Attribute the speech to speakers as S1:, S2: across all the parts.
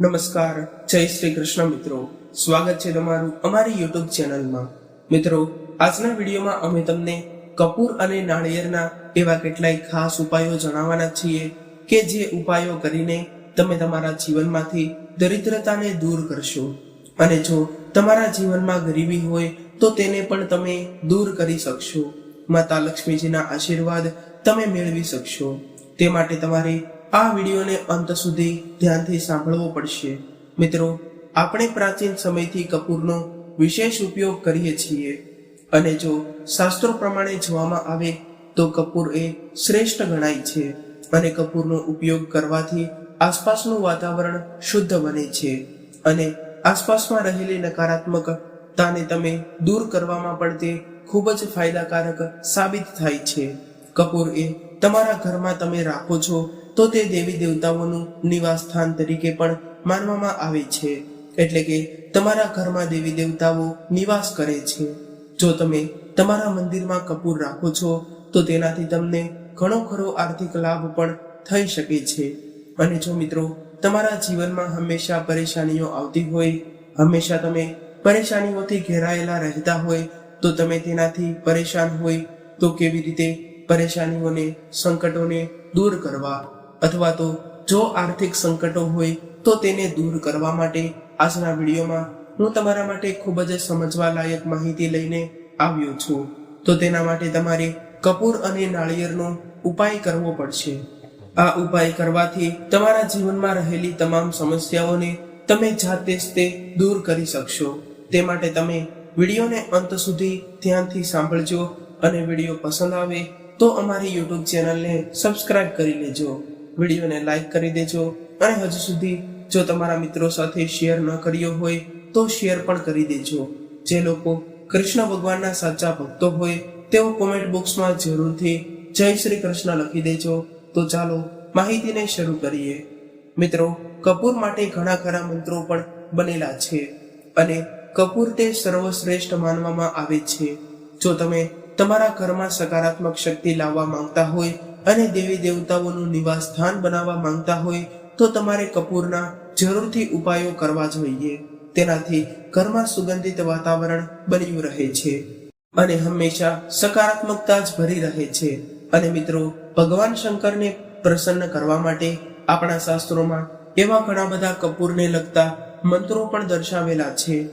S1: નમસ્કાર, જય શ્રી કૃષ્ણ મિત્રો. સ્વાગત છે તમારું અમારી યુટ્યુબ ચેનલમાં. મિત્રો, આજના વિડીયોમાં અમે તમને કપૂર અને નાળિયેરના એવા કેટલાય ખાસ ઉપાયો જણાવવાના છીએ કે જે ઉપાયો કરીને તમે તમારા જીવનમાંથી દરિદ્રતાને દૂર કરશો. અને જો તમારા જીવનમાં ગરીબી હોય, તો તેને પણ તમે દૂર કરી શકશો. માતા લક્ષ્મીજીના આશીર્વાદ તમે મેળવી શકશો. તે માટે તમારે આ વિડીયોને અંત સુધી ધ્યાનથી સાંભળવો પડશે. મિત્રો, આપણે પ્રાચીન સમયથી કપૂરનો વિશેષ ઉપયોગ કરીએ છીએ અને જો શાસ્ત્રો પ્રમાણે જોવામાં આવે તો કપૂર એ શ્રેષ્ઠ ગણાય છે અને કપૂરનો ઉપયોગ કરવાથી આસપાસનું વાતાવરણ શુદ્ધ બને છે અને આસપાસમાં રહેલી નકારાત્મકતાને તમે દૂર કરવામાં પણ તે ખૂબ જ ફાયદાકારક સાબિત થાય છે. કપૂર એ તમારા ઘરમાં તમે રાખો છો, તો તે દેવી દેવતાઓનું નિવાસ સ્થાન તરીકે પણ માનવામાં આવે છે. એટલે કે તમારા ઘરમાં દેવી દેવતાઓ નિવાસ કરે છે. જો તમે તમારા મંદિરમાં કપૂર રાખો છો, તો તેનાથી તમને ઘણો ખરો આર્થિક લાભ પણ થઈ શકે છે. અને જો મિત્રો, તમારા જીવનમાં હંમેશા પરેશાનીઓ આવતી હોય, હંમેશા તમે પરેશાનીઓથી ઘેરાયેલા રહેતા હોય, તો તમે તેનાથી પરેશાન હોય, તો કેવી રીતે પરેશાનીઓને, સંકટોને દૂર કરવા અથવા તો જો આર્થિક સંકટો હોય તો તેને દૂર કરવા માટે આજના વિડીયોમાં હું તમારા માટે ખૂબ જ સમજવા લાયક માહિતી લઈને આવ્યો છું. તો તેના માટે તમારે કપૂર અને નાળિયેરનો ઉપાય કરવો પડશે. આ ઉપાય કરવાથી તમારા જીવનમાં રહેલી તમામ સમસ્યાઓને તમે જાતે જ તે દૂર કરી શકશો. તે માટે તમે વિડીયોને અંત સુધી ધ્યાનથી સાંભળજો અને વીડિયો પસંદ આવે તો અમારી યુટ્યુબ ચેનલને સબસ્ક્રાઇબ કરી લેજો. વિડીયોને લાઇક કરી દેજો. અને હજુ સુધી જો તમારા મિત્રો સાથે શેર ન કર્યો હોય, તો શેર પણ કરી દેજો. જે લોકો કૃષ્ણ ભગવાનના સાચા ભક્તો હોય, તેઓ કોમેન્ટ બોક્સમાં જરૂરથી જય શ્રી કૃષ્ણ લખી દેજો. તો ચાલો માહિતીને શરૂ કરીએ. મિત્રો, કપૂર માટે ઘણા ખરા મંત્રો પણ બનેલા છે. અને કપૂર તે સર્વશ્રેષ્ઠ માનવામાં આવે છે. જો તમે તમારા ઘરમાં સકારાત્મક શક્તિ લાવવા માંગતા હોય અને દેવી દેવતાઓનું નિવાસ સ્થાન બનાવવા માંગતા હોય, તો તમારે કપૂરના જરૂરથી ઉપાયો કરવા જોઈએ. તેનાથી ઘરમાં સુગંધિત વાતાવરણ બન્યું રહે છે અને હંમેશા સકારાત્મકતા જ ભરી રહે છે. અને મિત્રો, ભગવાન શંકરને પ્રસન્ન કરવા માટે આપણા શાસ્ત્રોમાં એવા ઘણા બધા કપૂરને લગતા મંત્રો પણ દર્શાવેલા છે.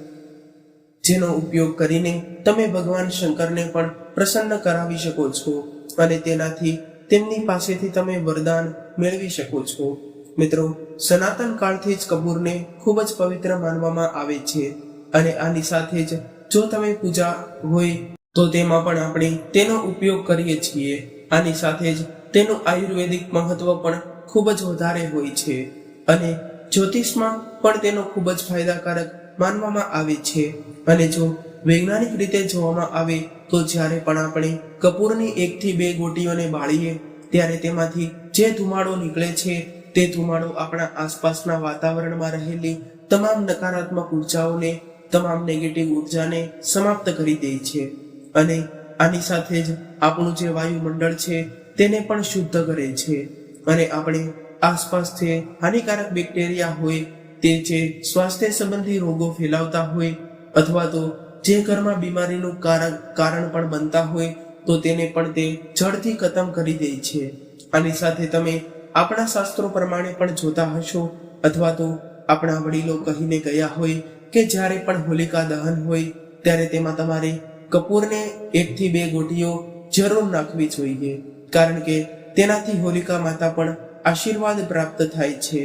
S1: જેનો ઉપયોગ કરીને તમે ભગવાન શંકરને પણ પ્રસન્ન કરાવી શકો છો અને તેનાથી તેમની પાસેથી તમે વરદાન મેળવી શકો છો. મિત્રો, સનાતન કાળથી જ કપૂરને ખૂબ જ પવિત્ર માનવામાં આવે છે અને આની સાથે જ જો તમે પૂજા હોય તો તેમાં પણ આપણે તેનો ઉપયોગ કરીએ છીએ. આની સાથે જ તેનું આયુર્વેદિક મહત્વ પણ ખૂબ જ વધારે હોય છે અને જ્યોતિષમાં પણ તેનો ખૂબ જ ફાયદાકારક માનવામાં આવે છે. અને જો વૈજ્ઞાનિક રીતે જોવામાં આવે તો જ્યારે પણ આપણે કપૂરની એકથી બે ગોટીઓને બાળીએ, ત્યારે તેમાંથી જે ધુમાડો નીકળે છે, તે ધુમાડો આપણા આસપાસના વાતાવરણમાં રહેલી તમામ નકારાત્મક ઉર્જાઓને, તમામ નેગેટિવ ઉર્જાને સમાપ્ત કરી દે છે. અને આની સાથે જ આપણું જે વાયુમંડળ છે, તેને પણ શુદ્ધ કરે છે. અને આપણે આસપાસ જે હાનિકારક બેક્ટેરિયા હોય, તે જે સ્વાસ્થ્ય સંબંધી રોગો ફેલાવતા હોય, અથવા તો જે ઘરમાં બીમારીનું કારણ કારણ પણ બનતા હોય, તો તેને પણ તે જડથી ખતમ કરી દે છે. આની સાથે તમે આપણા શાસ્ત્રો પ્રમાણે પણ જોતા હશો, અથવા તો આપણા વડીલો કહીને ગયા હોય કે જ્યારે પણ હોલિકા દહન હોય, ત્યારે તેમાં તમારે કપૂરને એકથી બે ગોટીઓ જરૂર નાખવી જોઈએ, કારણ કે તેનાથી હોલિકા માતા પણ આશીર્વાદ પ્રાપ્ત થાય છે.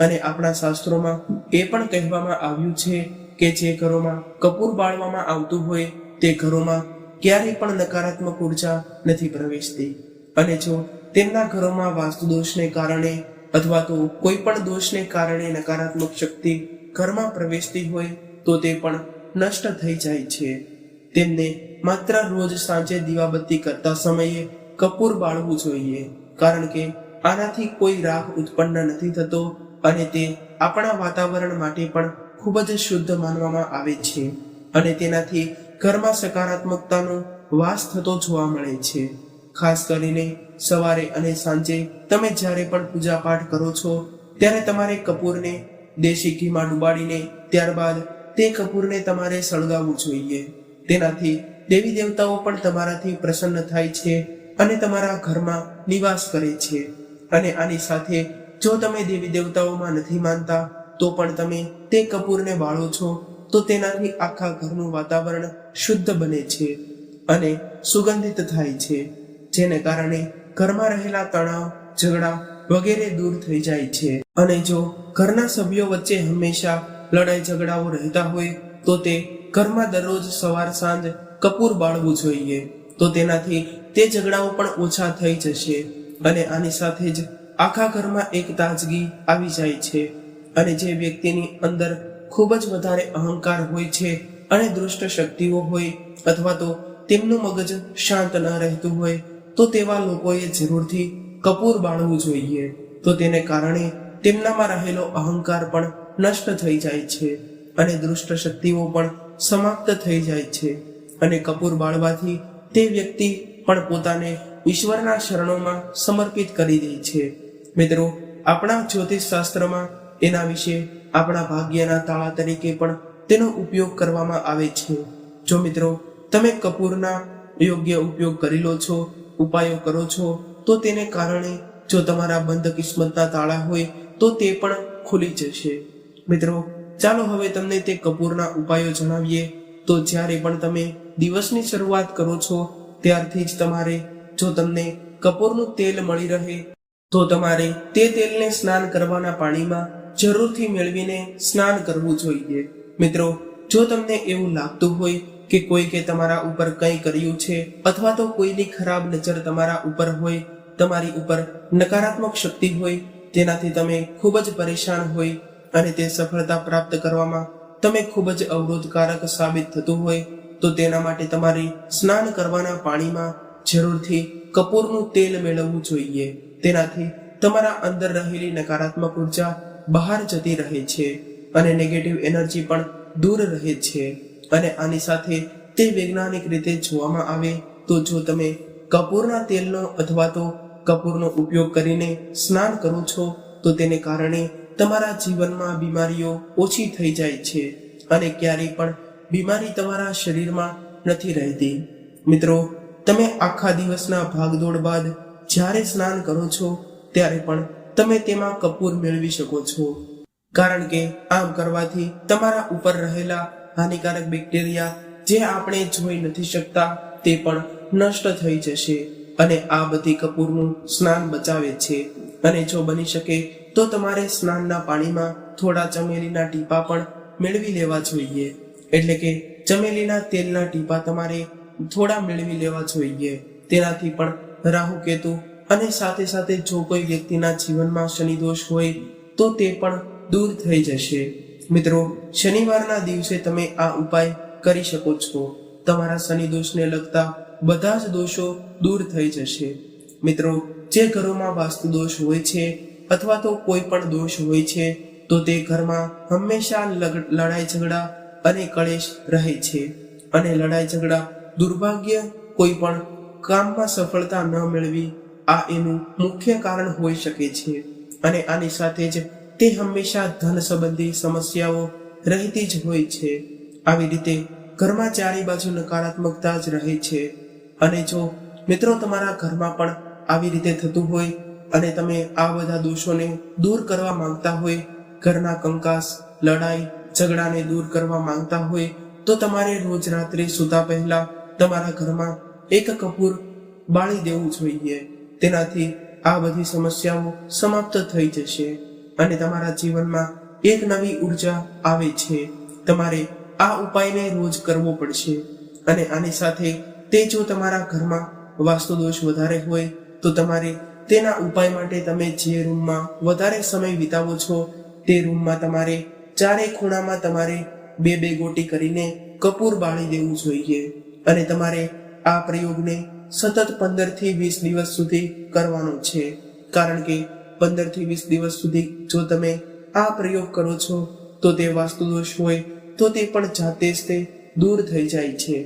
S1: અને આપણા શાસ્ત્રોમાં એ પણ કહેવામાં આવ્યું છે કે જે ઘરોમાં કપૂર બાળવામાં આવતું હોય તે ઘરોમાં ક્યારેય પણ નકારાત્મક ઊર્જા નથી પ્રવેશતી. અને જો તેમના ઘરોમાં વાસ્તુ દોષને કારણે અથવા તો કોઈ પણ દોષને કારણે નકારાત્મક શક્તિ ઘરમાં પ્રવેશતી હોય તો તે પણ નષ્ટ થઈ જાય છે. તેમને માત્ર રોજ સાંજે દીવાબત્તી કરતા સમયે કપૂર બાળવું જોઈએ, કારણ કે આનાથી કોઈ રાગ ઉત્પન્ન નથી થતો અને તે આપણા વાતાવરણ માટે પણ ખૂબ જ શુદ્ધ માનવામાં આવે છે અને તેનાથી ઘરમાં સકારાત્મકતાનો વાસ થતો જોવા મળે છે. ખાસ કરીને સવારે અને સાંજે તમે જ્યારે પણ પૂજા પાઠ કરો છો, ત્યારે તમારે કપૂરને દેશી ઘીમાં ડુબાડીને ત્યારબાદ તે કપૂરને તમારે સળગાવવું જોઈએ. તેનાથી દેવી દેવતાઓ પણ તમારાથી પ્રસન્ન થાય છે અને તમારા ઘરમાં નિવાસ કરે છે. અને આની સાથે જો તમે દેવી દેવતાઓમાં નથી માનતા તો પણ તમે તે કપૂરને બાળો છો, તો તેનાથી આખા ઘરનું વાતાવરણ શુદ્ધ બને છે અને સુગંધિત થાય છે, જેને કારણે ઘરમાં રહેલા તણાવ, ઝઘડા વગેરે દૂર થઈ જાય છે. અને જો ઘરના સભ્યો વચ્ચે હંમેશા લડાઈ ઝઘડાઓ રહેતા હોય, તો તે ઘરમાં દરરોજ સવાર સાંજ કપૂર બાળવું જોઈએ, તો તેનાથી તે ઝઘડાઓ પણ ઓછા થઈ જશે અને આની સાથે જ આખા ઘરમાં એક તાજગી આવી જાય છે. અને જે વ્યક્તિની અંદર ખૂબ જ વધારે અહંકાર હોય છે અને દુષ્ટ શક્તિઓ હોય અથવા તો તેમનું મગજ શાંત ન રહેતું હોય, તો તેવા લોકોએ જરૂરથી કપૂર બાળવું જોઈએ. તો તેને કારણે તેમનામાં રહેલો અહંકાર પણ નષ્ટ થઈ જાય છે અને દુષ્ટ શક્તિઓ પણ સમાપ્ત થઈ જાય છે. અને કપૂર બાળવાથી તે વ્યક્તિ પણ પોતાને ઈશ્વરના શરણોમાં સમર્પિત કરી દે છે. મિત્રો, આપણા જ્યોતિષ શાસ્ત્રમાં એના વિશે આપણા ભાગ્યના તાળા તરીકે પણ તેનો ઉપયોગ કરવામાં આવે છે. જો મિત્રો, તમે કપૂરના યોગ્ય ઉપયોગ કરી લો છો, ઉપાયો કરો છો, તો તેને કારણે જો તમારા બંધ કિસ્મતના તાળા હોય, તો તે પણ ખુલી જશે. મિત્રો, ચાલો હવે તમને તે કપૂરના ઉપાયો જણાવીએ. તો જ્યારે પણ તમે દિવસની શરૂઆત કરો છો, ત્યારથી જ તમારે જો તમને કપૂરનું તેલ મળી રહે, તો તમારે તે તેલને સ્નાન કરવાના પાણીમાં જરૂરથી મેળવીને સ્નાન કરવું જોઈએ. મિત્રો, જો તમને એવું લાગતું હોય કે કોઈ કે તમારા ઉપર કંઈ કર્યું છે અથવા તો કોઈની ખરાબ નજર તમારા ઉપર હોય, તમારી ઉપર નકારાત્મક શક્તિ હોય, તેનાથી તમે ખૂબ જ પરેશાન હોય અને તે સફળતા પ્રાપ્ત કરવામાં તમે ખૂબ જ અવરોધકારક સાબિત થતું હોય, તો તેના માટે તમારે સ્નાન કરવાના પાણીમાં જરૂરથી કપૂરનું તેલ મેળવવું જોઈએ. તેનાથી તમારા અંદર રહેલી નકારાત્મક ઊર્જા બહાર જતી રહે છે અને નેગેટિવ એનર્જી પણ દૂર રહે છે. અને આની સાથે તે વૈજ્ઞાનિક રીતે જોવામાં આવે તો જો તમે કપૂરના તેલનો અથવા તો કપૂરનો ઉપયોગ કરીને સ્નાન કરો છો, તો તેને કારણે તમારા જીવનમાં બીમારીઓ ઓછી થઈ જાય છે અને ક્યારેય પણ બીમારી તમારા શરીરમાં નથી રહેતી. મિત્રો, તમે આખા દિવસના ભાગદોડ બાદ જ્યારે સ્નાન કરો છો, ત્યારે પણ તમે તેમાં કપૂર મેળવી શકો છો. કારણ કે આમ કરવાથી તમારા ઉપર રહેલા હાનિકારક બેક્ટેરિયા જે આપણે જોઈ નથી શકતા, તે પણ નષ્ટ થઈ જશે અને આ બધી કપૂરનું સ્નાન બચાવે છે. અને જો બની શકે, તો તમારે સ્નાનના પાણીમાં થોડા ચમેલીના ટીપા પણ મેળવી લેવા જોઈએ. એટલે કે ચમેલીના તેલના ટીપા તમારે થોડા મેળવી લેવા જોઈએ. તેનાથી પણ રાહુ કેતુ અને સાથે સાથે જો કોઈ વ્યક્તિના જીવનમાં શનિ દોષ હોય, તો તે પણ દૂર થઈ જશે. મિત્રો, શનિવારના દિવસે તમે આ ઉપાય કરી શકો છો. તમારા શનિ દોષને લગતા બધા જ દોષો દૂર થઈ જશે. મિત્રો, જે ઘરોમાં વાસ્તુ દોષ હોય છે અથવા તો કોઈ પણ દોષ હોય છે, તો તે ઘરમાં હંમેશા લડાઈ ઝઘડા અને કળેશ રહે છે. અને લડાઈ ઝઘડા દુર્ભાગ્ય કોઈ પણ કામમાં સફળતા ન મેળવી આ એનું મુખ્ય કારણ હોઈ શકે છે. અને આની સાથે જ તે હંમેશા ધન સંબંધી સમસ્યાઓ રહેતી જ હોય છે. આવી રીતે ઘરમાં ચારે બાજુ નકારાત્મકતા જ રહે છે. અને જો મિત્રો તમારા ઘરમાં પણ આવી રીતે થતું હોય અને તમે આ બધા દોષોને દૂર કરવા માંગતા હોય, ઘરના કંકાસ, લડાઈ, ઝઘડાને દૂર કરવા માંગતા હોય, તો તમારે રોજ રાત્રે સૂતા પહેલા તમારા ઘરમાં એક કપૂર બાળી દેવું જોઈએ. તેનાથી આ બધી સમસ્યાઓ સમાપ્ત થઈ જશે અને તમારા જીવનમાં એક નવી ઊર્જા આવે છે. તમારે આ ઉપાયને રોજ કરવો પડશે અને આની સાથે તે જો તમારા ઘરમાં વાસ્તુ દોષ વધારે હોય તો તમારે તેના ઉપાય માટે તમે જે રૂમમાં વધારે સમય વિતાવો છો તે રૂમમાં તમારે ચારે ખૂણામાં તમારે બે બે ગોટી કરીને કપૂર બાળી દેવું જોઈએ અને તમારે આ પ્રયોગને સતત પંદરથી વીસ દિવસ સુધી કરવાનું છે. કારણ કે પંદરથી વીસ દિવસ સુધી જો તમે આ પ્રયોગ કરો છો, તો તે વાસ્તુ દોષ હોય, તો તે પણ જાતે જ તે દૂર થઈ જાય છે.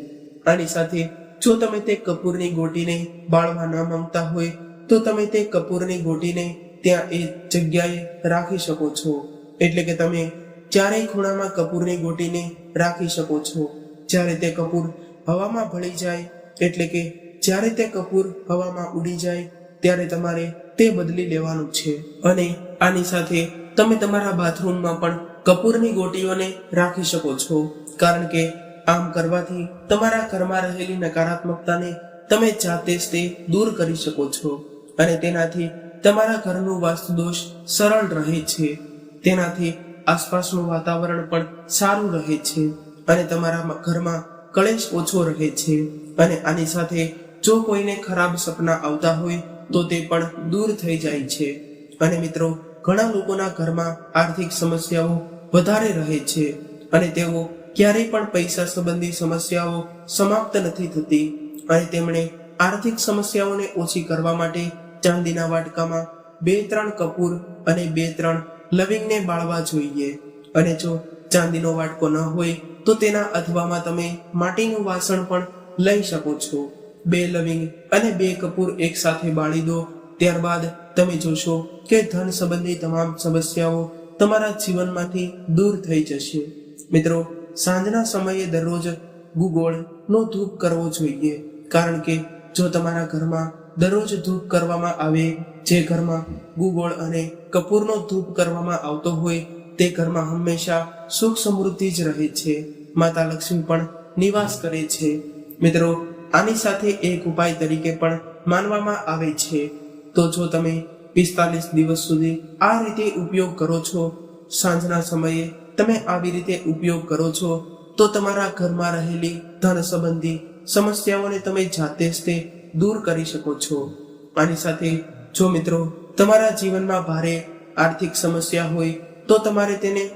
S1: આની સાથે જો તમે તે કપૂરની ગોટીને બાળવા ન માંગતા હોય, તો તમે તે કપૂરની ગોટીને ત્યાં એ જગ્યાએ રાખી શકો છો. એટલે કે તમે ચારેય ખૂણામાં કપૂરની ગોટીને રાખી શકો છો. જ્યારે તે કપૂર હવામાં ભળી જાય, એટલે કે જ્યારે તે કપૂર હવામાં ઉડી જાય, ત્યારે તમારે તે બદલી લેવાનું છે. અને આની સાથે તમે તમારા બાથરૂમમાં પણ કપૂરની ગોટીઓને રાખી શકો છો. કારણ કે આમ કરવાથી તમારા ઘરમાં રહેલી નકારાત્મકતાને તમે જાતે જ તે દૂર કરી શકો છો. અને તેનાથી તમારા ઘરનું વાસ્તુદોષ સરળ રહે છે. તેનાથી આસપાસનું વાતાવરણ પણ સારું રહે છે. અને તમારા ઘરમાં કલેશ ઓછો રહે છે. અને આની સાથે જો કોઈને ખરાબ સપના આવતા હોય, તો તે પણ દૂર થઈ જાય છે. અને મિત્રો, ઘણા લોકોના ઘરમાં આર્થિક સમસ્યાઓ વધારે રહે છે અને તેઓ ક્યારેય પણ પૈસા સંબંધી સમસ્યાઓ સમાપ્ત નથી થતી. અને તેમણે આર્થિક સમસ્યાઓને ઓછી કરવા માટે ચાંદીના વાટકામાં બે ત્રણ કપૂર અને બે ત્રણ લવિંગને બાળવા જોઈએ. અને જો ચાંદીનો વાટકો ન હોય, તો તેના અથવામાં તમે માટીનું વાસણ પણ લઈ શકો છો. બે લવિંગ અને બે કપૂર એકસાથે બાળી દો. ત્યારબાદ તમે જોશો કે ધન સંબંધી તમામ સમસ્યાઓ તમારા જીવનમાંથી દૂર થઈ જશે. મિત્રો, સાંજના સમયે દરરોજ ગુગોળનો ધૂપ કરવો જોઈએ. કારણ કે જો તમારા ઘરમાં દરરોજ ધૂપ કરવામાં આવે, જે ઘરમાં ગુગોળ અને કપૂરનો ધૂપ કરવામાં આવતો હોય, તે ઘરમાં હંમેશા સુખ સમૃદ્ધિ જ રહે છે. માતા લક્ષ્મી પણ નિવાસ કરે છે. મિત્રો આની સાથે એક ઉપાય તરીકે પણ માનવામાં આવે છે. તો જો તમે પિસ્તાલીસ દિવસ સુધી આ રીતે ઉપયોગ કરો છો, સાંજના સમયે તમે આવી રીતે ઉપયોગ કરો છો, તો તમારા ઘરમાં રહેલી ધન સંબંધી સમસ્યાઓને તમે જાતે જ તે દૂર કરી શકો છો. આની સાથે જો મિત્રો તમારા જીવનમાં ભારે આર્થિક સમસ્યા હોય, તો તમારે તેને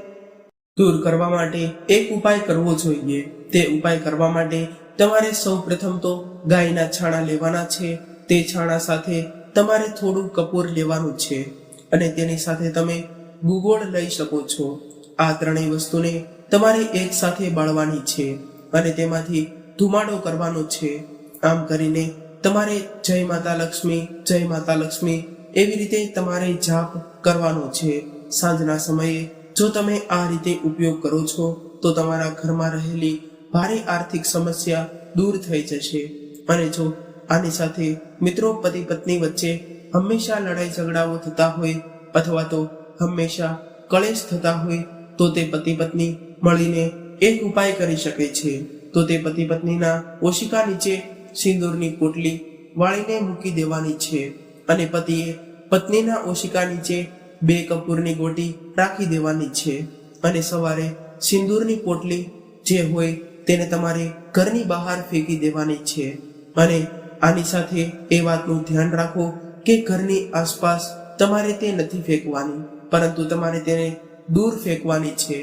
S1: દૂર કરવા માટે એક ઉપાય કરવો જોઈએ. તે ઉપાય કરવા માટે તમારે સૌ પ્રથમ તો ગાયના છાણા લેવાના છે. તે છાણા સાથે તમારે થોડું કપૂર લેવાનું છે અને તેની સાથે તમે ગુગોળ લઈ શકો છો. આ ત્રણેય વસ્તુને તમારે એક સાથે બાળવાની છે અને તેમાંથી ધુમાડો કરવાનો છે. આમ કરીને તમારે જય માતા લક્ષ્મી, જય માતા લક્ષ્મી એવી રીતે તમારે જાપ કરવાનો છે. સાંજના સમયે જો તમે આ રીતે ઉપયોગ કરો છો, તો તમારા ઘરમાં રહેલી ભારે આર્થિક સમસ્યા દૂર થઈ જશે. અને જો આની સાથે મિત્રો, પતિ, પત્ની વચ્ચે હંમેશા લડાઈ ઝઘડાઓ થતા હોય અથવા તો હંમેશા કલેશ થતા હોય, તો તે પતિ, પત્ની મળીને એક ઉપાય કરી શકે છે. તો તે પતિ, પત્નીના ઓશિકા નીચે સિંદૂરની પોટલી વાળીને મૂકી દેવાની છે અને પતિએ પત્નીના ઓશિકા નીચે બે કપૂરની ગોટી રાખી દેવાની છે. અને સવારે સિંદૂરની પોટલી જે હોય તેને તમારે ઘરની બહાર ફેંકી દેવાની છે. અને આની સાથે એ વાતનું ધ્યાન રાખો કે ઘરની આસપાસ તમારે તે નથી ફેંકવાની, પરંતુ તમારે તેને દૂર ફેંકવાની છે.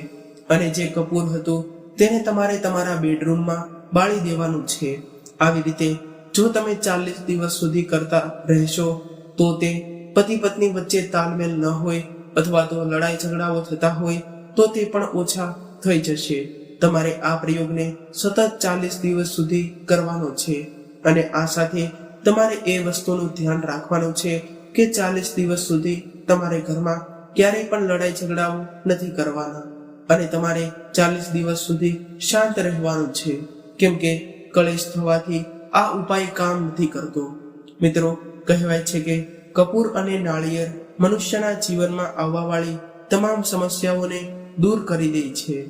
S1: અને જે કપૂર હતું તેને તમારે તમારા બેડરૂમમાં બાળી દેવાનું છે. આવી રીતે જો તમે ચાલીસ દિવસ સુધી કરતા રહેશો, તો તે પતિ પત્ની વચ્ચે તાલમેલ ન હોય અથવા તો લડાઈ ઝઘડાઓ થતા હોય, તો તે પણ ઓછા થઈ જશે. તમારે આ પ્રયોગને સતત ચાલીસ દિવસ સુધી કરવાનો છે અને આ સાથે તમારે એ વસ્તુનું ધ્યાન રાખવાનું છે કે ચાલીસ દિવસ સુધી તમારે ઘરમાં ક્યારેય પણ લડાઈ ઝઘડાઓ નથી કરવાના અને તમારે ચાલીસ દિવસ સુધી શાંત રહેવાનું છે. કેમ કે કલેશ થવાથી આ ઉપાય કામ નથી કરતો. મિત્રો, કહેવાય છે કે કપૂર અને નાળિયેર મનુષ્યના જીવનમાં આવવાવાળી તમામ સમસ્યાઓને દૂર કરી દે છે.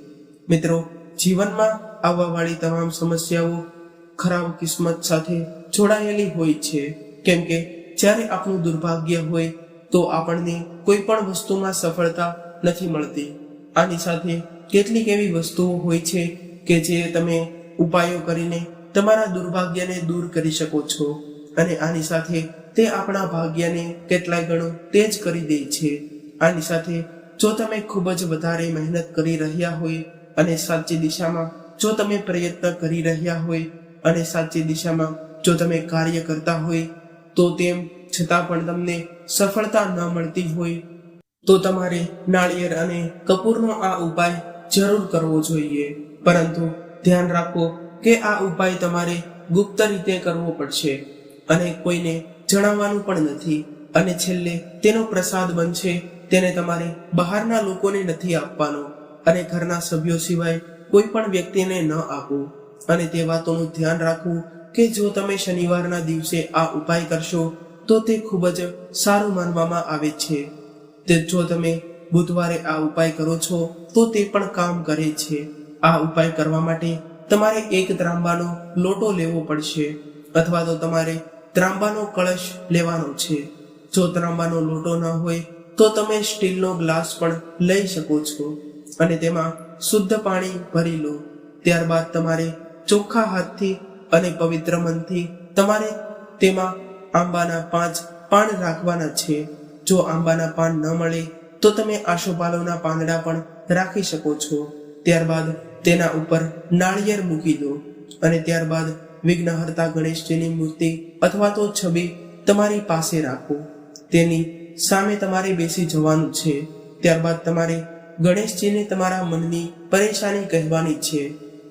S1: મિત્રો જીવનમાં આવવાવાળી તમામ સમસ્યાઓ ખરાબ કિસ્મત સાથે જોડાયેલી હોય છે. કેમ કે જ્યારે આપણું દુર્ભાગ્ય હોય તો આપણને કોઈ પણ વસ્તુમાં સફળતા નથી મળતી. આની સાથે કેટલીક એવી વસ્તુઓ હોય છે કે જે તમે ઉપાયો કરીને તમારા દુર્ભાગ્યને દૂર કરી શકો છો અને આની સાથે તે આપણા ભાગ્યને કેટલાય ગણો તેજ કરી દે છે. આની સાથે જો તમે ખૂબ જ વધારે મહેનત કરી રહ્યા હોય અને સાચી દિશામાં જો તમે પ્રયત્ન કરી રહ્યા હોય અને સાચી દિશામાં જો તમે કાર્ય કરતા હોય, તો તેમ છતાં પણ તમને સફળતા ન મળતી હોય, તો તમારે નાળિયેર અને કપૂરનો આ ઉપાય જરૂર કરવો જોઈએ. પરંતુ ધ્યાન રાખો કે આ ઉપાય તમારે ગુપ્ત રીતે કરવો પડશે અને કોઈને જણાવવાનું પણ નથી. અને છેલ્લે તેનો પ્રસાદ બનશે તેને તમારે બહારના લોકોને નથી આપવાનો. અને ઘરના સભ્યો સિવાય કોઈ પણ વ્યક્તિને ન આપો. અને તે વાતોનું ધ્યાન રાખવું કે જો તમે શનિવારના દિવસે આ ઉપાય કરશો, તો તે ખૂબ જ સારું માનવામાં આવે છે. તે જો તમે બુધવારે આ ઉપાય કરો છો, તો તે પણ કામ કરે છે. આ ઉપાય કરવા માટે તમારે એક ત્રાંબાનો લોટો લેવો પડશે, અથવા તો તમારે ત્રાંબાનો કળશ લેવાનો છે. જો ત્રાંબાનો લોટો ન હોય, તો તમે સ્ટીલનો ગ્લાસ પણ લઈ શકો છો. અને તેમાં શુદ્ધ પાણી ભરી લો. ત્યારબાદ તમારે ચોખ્ખા હાથથી અને પવિત્ર મનથી તમારે તેમાં આંબાના પાંચ પાન રાખવાના છે. જો આંબાના પાન ન મળે, તો તમે આશોપાલોના પાંદડા પણ રાખી શકો છો. ત્યારબાદ તેના ઉપર નાળિયેર મૂકી દો અને ત્યારબાદ વિઘ્નહર્તા ગણેશજીની મૂર્તિ અથવા તો છબી તમારી પાસે રાખો. તેની સામે તમારે બેસી જવાનું છે. ત્યારબાદ તમારે ગણેશજીને તમારા મનની પરેશાની કહેવાની છે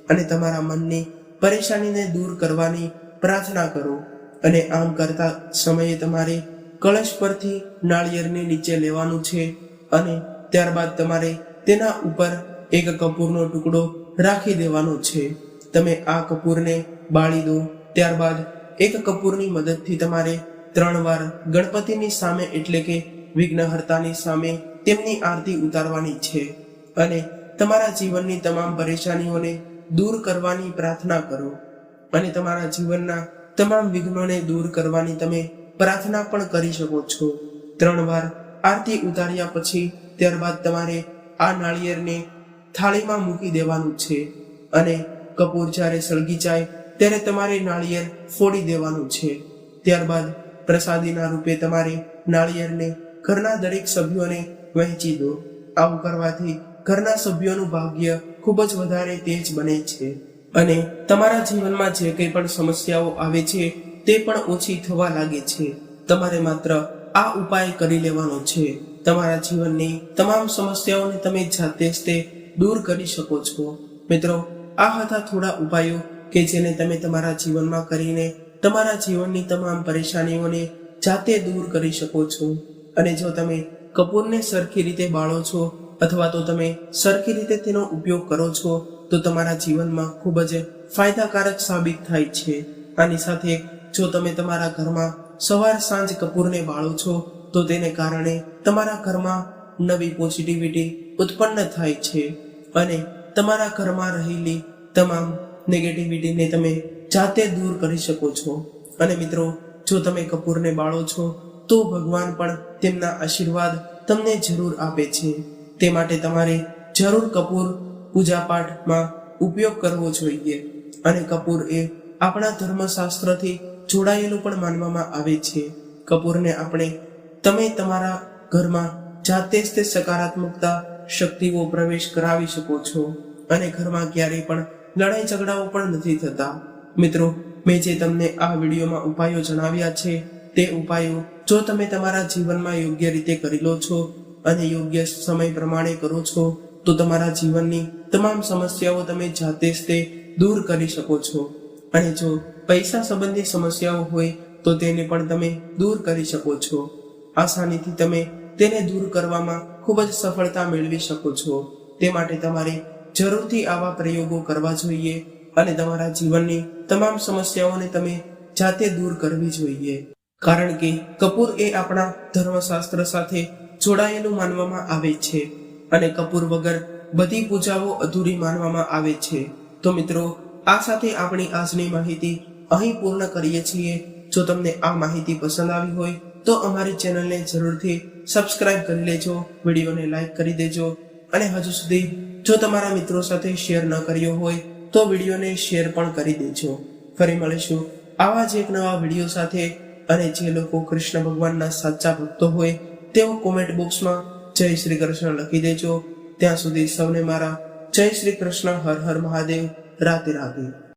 S1: અને તમારા મનની પરેશાનીને દૂર કરવાની પ્રાર્થના કરો અને આમ કરતા સમયે તમારે કળશ પરથી નાળિયેરને નીચે લેવાનું છે અને ત્યારબાદ તમારે તેના ઉપર એક કપૂરનો ટુકડો રાખી દેવાનો છે. તમે આ કપૂરને બાળી દો. ત્યારબાદ એક કપૂરની મદદથી તમારે ત્રણ વાર ગણપતિની સામે એટલે કે વિઘ્નહર્તાની સામે તેમની આરતી ઉતારવાની છે અને તમારા જીવનની તમામ પરેશાનીઓને દૂર કરવાની પ્રાર્થના કરો અને તમારા જીવનના તમામ વિઘ્નોને દૂર કરવાની તમે પ્રાર્થના પણ કરી શકો છો. ત્રણ વાર આરતી ઉતાર્યા પછી ત્યારબાદ તમારે આ નાળિયેરને થાળીમાં મૂકી દેવાનું છે અને કપૂર જ્યારે સળગી જાય ત્યારે તમારે નાળિયેર ફોડી દેવાનું છે. ત્યારબાદ પ્રસાદીના રૂપે તમારે નાળિયેરને ઘરના દરેક સભ્યોને વહેંચી દો. આવું કરવાથી ઘરના સભ્યોનું ભાગ્ય ખૂબ જ વધારે તેજ બને છે અને તમારા જીવનમાં જે કંઈ પણ સમસ્યાઓ આવે છે, તે પણ ઓછી થવા લાગે છે. તમારે માત્ર આ ઉપાય કરી લેવાનો છે. તમારા જીવનની તમામ સમસ્યાઓને તમે જાતે જ તે દૂર કરી શકો છો. મિત્રો, આ હતા થોડા ઉપાયો કે જેને તમે તમારા જીવનમાં કરીને તમારા જીવનની તમામ પરેશાનીઓને જાતે દૂર કરી શકો છો. અને જો તમે કપૂરને સરખી રીતે બાળો છો અથવા તો તમે સરખી રીતે તેનો ઉપયોગ કરો છો, તો તમારા જીવનમાં ખૂબ જ ફાયદાકારક સાબિત થાય છે. આની સાથે જો તમે તમારા ઘરમાં સવાર સાંજ કપૂરને બાળો છો, તો તેને કારણે તમારા ઘરમાં નવી પોઝિટિવિટી ઉત્પન્ન થાય છે. અને તમારા ઘરમાં રહેલી તમામ નેગેટિવિટીને તમે જાતે દૂર કરી શકો છો. અને મિત્રો, જો તમે કપૂરને બાળો છો તો ભગવાન પણ તેમના આશીર્વાદ તમને જરૂર આપે છે. તે માટે તમારે જરૂર કપૂર પૂજાપાઠમાં ઉપયોગ કરવો જોઈએ અને કપૂર એ આપણા ધર્મશાસ્ત્રથી જોડાયેલું પણ માનવામાં આવે છે. કપૂરને આપણે તમે તમારા ઘરમાં જાતે જ તે સકારાત્મકતા શક્તિઓ પ્રવેશ કરાવી શકો છો અને ઘરમાં ક્યારેય પણ લડાઈ ઝઘડાઓ પણ નથી થતા. મિત્રો, મેં જે તમને આ વિડીયોમાં ઉપાયો જણાવ્યા છે, તે ઉપાયો જો તમે તમારા જીવનમાં યોગ્ય રીતે કરી લો છો અને યોગ્ય સમય પ્રમાણે કરો છો, તો તમારા જીવનની તમામ સમસ્યાઓ તમે જાતે જ તે દૂર કરી શકો છો. અને જો પૈસા સંબંધી સમસ્યાઓ હોય, તો તેને પણ તમે દૂર કરી શકો છો. આસાનીથી તમે તેને દૂર કરવામાં ખૂબ જ સફળતા મેળવી શકો છો. તે માટે તમારે જરૂરથી આવા પ્રયોગો કરવા જોઈએ અને તમારા જીવનની તમામ સમસ્યાઓને તમે જાતે દૂર કરવી જોઈએ. કારણ કે કપૂર એ આપણા ધર્મશાસ્ત્ર સાથે જોડાયેલું માનવામાં આવે છે અને કપૂર વગર બધી પૂજાઓ અધૂરી માનવામાં આવે છે. તો મિત્રો, આ સાથે આપણી આજની માહિતી અહીં પૂર્ણ કરીએ છીએ. જો તમને આ માહિતી પસંદ આવી હોય, તો અમારી ચેનલને જરૂરથી સબસ્ક્રાઇબ કરી લેજો, વિડીયોને લાઇક કરી દેજો અને હજુ સુધી જો તમારા મિત્રો સાથે શેર ન કર્યો હોય, તો વિડીયોને શેર પણ કરી દેજો. ફરી મળીશું આવા જ એક નવા વીડિયો સાથે. અને જે લોકો કૃષ્ણ ભગવાનના સાચા ભક્તો હોય, તેઓ કોમેન્ટ બોક્સમાં જય શ્રી કૃષ્ણ લખી દેજો. ત્યાં સુધી સૌને મારા જય શ્રી કૃષ્ણ, હર હર મહાદેવ, રાધે રાધે.